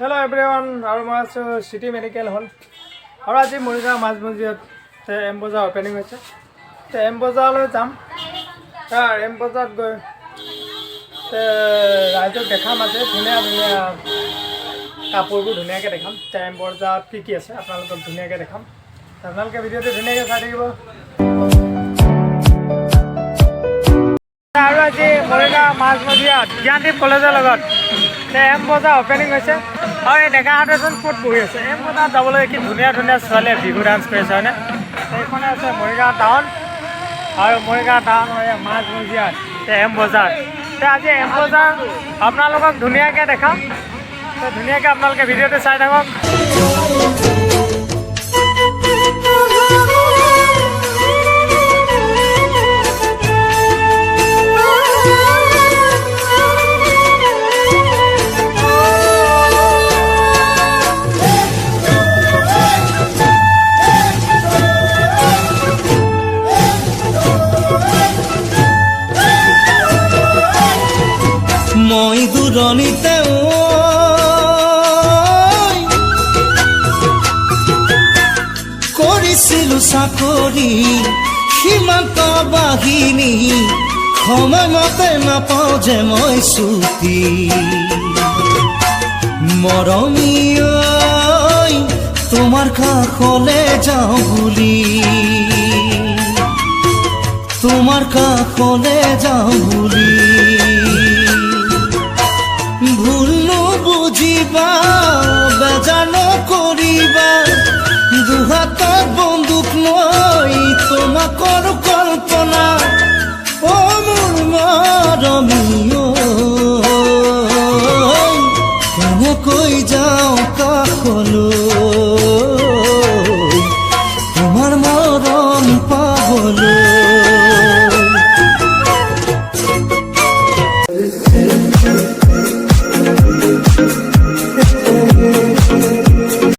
Hello' everyone আৰু মই আছোঁ চিটি মেডিকেল হল আৰু আজি মৰিগাঁও মাজমজিয়াত এম বজাৰ অ'পেনিং হৈছে তে এম বজাৰলৈ যাম। এম বজাৰত গৈ ৰাইজক দেখাম আজি। ধুনীয়া ধুনীয়া কাপোৰবোৰ ধুনীয়াকৈ দেখাম। তে এম বজাৰত কি কি আছে আপোনালোকক ধুনীয়াকৈ দেখাম। আপোনালোকে ভিডিঅ'টো ধুনীয়াকৈ চাই থাকিব। আৰু আজি মৰিগাঁও মাজমজিয়াত জ্ঞানদীপ কলেজৰ লগত এম বজাৰ অ'পেনিং হৈছে। আৰু এই ডেকাহঁতে এজন ক'ত বহি আছে। এম বজাৰত যাবলৈ কি ধুনীয়া ধুনীয়া ছোৱালীয়ে বিহু ডান্স কৰিছে হয়নে? এইখনে আছে মৰিগাঁও টাউন। আৰু মৰিগাঁও টাউন হয় মাজমজিয়াত এম বজাৰ তে, আজি এম বজাৰ আপোনালোকক ধুনীয়াকৈ দেখাম। তো, ধুনীয়াকৈ আপোনালোকে ভিডিঅ'টো চাই থাকক। ঐ কৰিছিলো চাকৰি সীমান্ত বাহিনী। সময়মতে নাপাওঁ যে মই ছুটি মৰমী ঐ তোমাৰ কাষলে যাওঁ বুলি। তোমাৰ কাষলে যাওঁ বুলি। নুবুজিবা বেজাৰ নকৰিবা দুহাতৰ বন্দুক লৈ তোমাকর কল্পনা। ও মোৰ মৰমী কেনেকৈ যাওঁ কাষলৈ